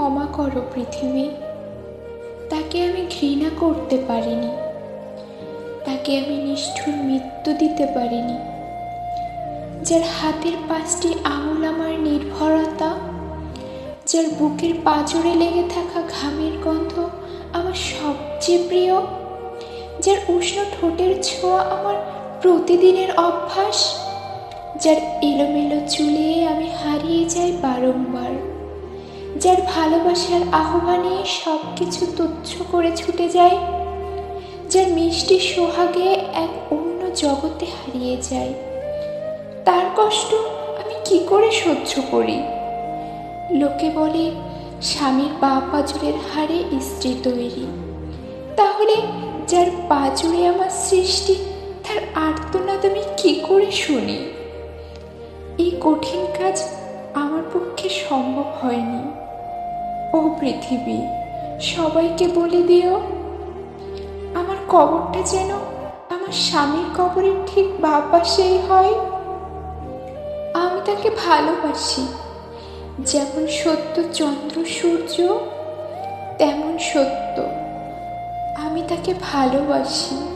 ক্ষমা করো পৃথিবী। তাকে আমি ঘৃণা করতে পারিনি। তাকে আমি নিষ্ঠুর মৃত্যু দিতে পারিনি। যার হাতের পাঁচটি আঙুল আমার নির্ভরতা, যার বুকের পাঁজরে লেগে থাকা ঘামের গন্ধ আমার সবচেয়ে প্রিয়, যার উষ্ণ ঠোঁটের ছোঁয়া আমার প্রতিদিনের অভ্যাস, যার এলোমেলো চুলে আমি হারিয়ে যাই বারংবার। যার ভালোবাসার আহ্বানে সব কিছু তুচ্ছ করে ছুটে যায়, যার মিষ্টি সোহাগে এক অন্য জগতে হারিয়ে যায়। তার কষ্ট আমি কি করে সহ্য করি? লোকে বলে, স্বামীর পা পাজরের হারে স্ত্রী তৈরি। তাহলে যার পাজরে আমার সৃষ্টি, তার আর্তনাদ আমি কি করে শুনি? এই কঠিন কাজ আমার পক্ষে সম্ভব হয়নি। ও পৃথিবী, সবাইকে বলে দিও, আমার কবরটা যেন আমার স্বামীর কবরের ঠিক বা পাশেই হয়। আমি তাকে ভালোবাসি। যেমন সত্য চন্দ্র সূর্য, তেমন সত্য। আমি তাকে ভালোবাসি।